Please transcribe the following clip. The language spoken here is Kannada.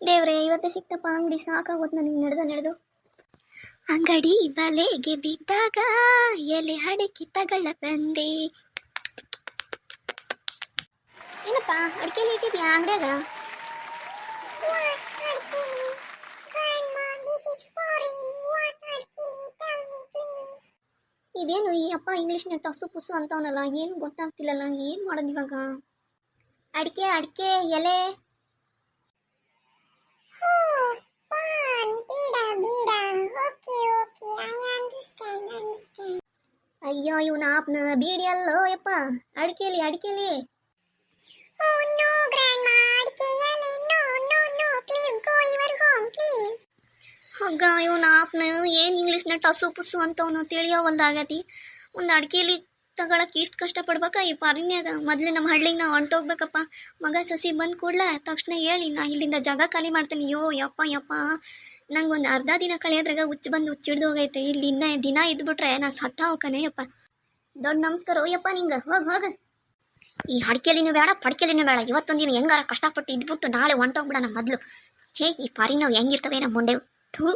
ದೇವ್ರೆ, ಇವತ್ತೇ ಸಿಕ್ತಪ್ಪ ಅಂಗಡಿ ಸಾಕಾಗೋದು ನನಗೆ ನಡೆದು ನಡೆದು. ಅಂಗಡಿ ಬಲೆಗೆ ಬಿದ್ದಾಗ ಎಲೆ ಅಡಿಕೆ ತಗಳ ಬಂದೆ. ಏನಪ್ಪ ಅಡಿಕೆಲಿ ಇಟ್ಟಿದ್ಯಾ ಅಂಗಡಿಯಾಗ? ಇದೇನು ಈ ಅಪ್ಪ ಇಂಗ್ಲೀಷ್ನ ಟಸು ಪುಸು ಅಂತವನಲ್ಲ, ಏನು ಗೊತ್ತಾಗ್ತಿಲ್ಲಲ್ಲ, ಏನು ಮಾಡೋದು ಇವಾಗ? ಅಡಿಕೆ ಅಡಿಕೆ, ಎಲೆ. ಅಯ್ಯೋ ಇವನ ಆಪ್ನ ಬೀಡಿ ಅಲ್ಲೋ ಯಪ್ಪ. ಅಡಿಕೆಲಿ ಅಡಿಕೆಲಿ. ಹಗ್ಗ ಇವನ ಆಪ್ನ ಏನು ಇಂಗ್ಲೀಷ್ನ ಟಸು ಪುಸು ಅಂತವನು ತಿಳಿಯೋವಲ್ದಾಗತಿ ಒಂದು ಅಡಿಕೆಲಿ ತಗೊಳಕ್ಕೆ ಇಷ್ಟು ಕಷ್ಟಪಡ್ಬೇಕಾ? ಈ ಪಾರಿನ್ಯಾಗ ಮೊದಲೇ ನಮ್ಮ ಹಳ್ಳಿಗೆ ನಾವು ಹೊಂಟೋಗ್ಬೇಕಪ್ಪ. ಮಗ ಸಸಿ ಬಂದು ಕೂಡಲೇ ತಕ್ಷಣ ಹೇಳಿ, ನಾ ಇಲ್ಲಿಂದ ಜಾಗ ಖಾಲಿ ಮಾಡ್ತೀನಿ. ಯೋ, ಯಪ್ಪ ಯಪ್ಪ. ನಂಗೊಂದು ಅರ್ಧ ದಿನ ಕಳೆಯೋದ್ರಾಗ ಹುಚ್ಚು ಬಂದು ಹುಚ್ಚಿಡ್ದು ಹೋಗೈತೆ. ಇಲ್ಲಿ ಇನ್ನ ದಿನ ಇದ್ಬಿಟ್ರೆ ನಾ ಸತ್ತ ಹೋಗ್ತಾನೆ ಯಪ್ಪ. ದೊಡ್ಡ ನಮಸ್ಕಾರ. ಯಪ್ಪ ನಿಂಗೆ. ಹೋಗ್, ಹೋಗ. ಈ ಅಡಿಕೆಲಿನೂ ಬೇಡ, ಪಡ್ಕೆಲಿನೂ ಬೇಡ. ಇವತ್ತೊಂದಿನ ಹೆಂಗಾರ ಕಷ್ಟಪಟ್ಟು ಇದ್ಬಿಟ್ಟು ನಾಳೆ ಹೊಂಟೋಗ್ಬಿಡೋಣ ಮೊದಲು. ಛೇ, ಈ ಪಾರಿ ನಾವು ಹೆಂಗಿರ್ತವೆ ನಮ್ಮ ಮುಂಡೆ ಥೂ.